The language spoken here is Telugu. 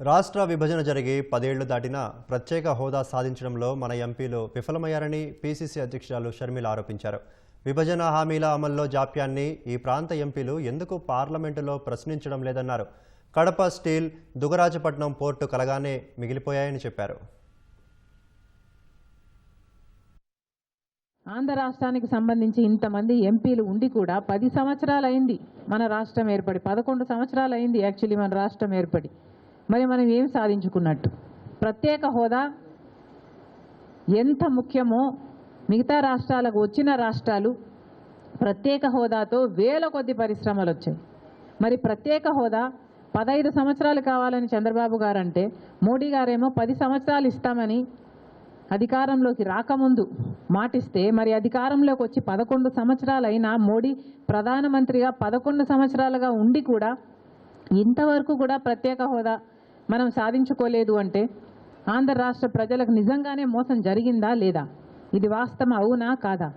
రాష్ట్ర విభజన జరిగి పదేళ్ళు దాటినా ప్రత్యేక హోదా సాధించడంలో మన ఎంపీలు విఫలమయ్యారని పీసీసీ అధ్యక్షురాలు షర్మిల ఆరోపించారు. విభజన హామీల అమల్లో జాప్యాన్ని ఈ ప్రాంత ఎంపీలు ఎందుకు పార్లమెంటులో ప్రశ్నించడం లేదన్నారు. కడప స్టీల్ దుగరాజపట్నం పోర్టు కలగానే మిగిలిపోయాయని చెప్పారు. ఆంధ్ర రాష్ట్రానికి సంబంధించి ఇంతమంది ఎంపీలు ఉండి కూడా పది సంవత్సరాలు అయింది మన రాష్ట్రం ఏర్పడి పదకొండు సంవత్సరాలు అయింది యాక్చువల్లీ మన రాష్ట్రం ఏర్పడి. మరి మనం ఏం సాధించుకున్నట్టు? ప్రత్యేక హోదా ఎంత ముఖ్యమో మిగతా రాష్ట్రాలకు వచ్చిన రాష్ట్రాలు ప్రత్యేక హోదాతో వేల కొద్ది పరిశ్రమలు వచ్చాయి. మరి ప్రత్యేక హోదా పదహైదు సంవత్సరాలు కావాలని చంద్రబాబు గారు అంటే మోడీ గారేమో పది సంవత్సరాలు ఇస్తామని అధికారంలోకి రాకముందు మాటిస్తే మరి అధికారంలోకి వచ్చి పదకొండు సంవత్సరాలైనా మోడీ ప్రధానమంత్రిగా పదకొండు సంవత్సరాలుగా ఉండి కూడా ఇంతవరకు కూడా ప్రత్యేక హోదా మనం సాధించుకోలేదు అంటే ఆంధ్ర రాష్ట్ర ప్రజలకు నిజంగానే మోసం జరిగిందా లేదా? ఇది వాస్తవం అవునా? కాదా?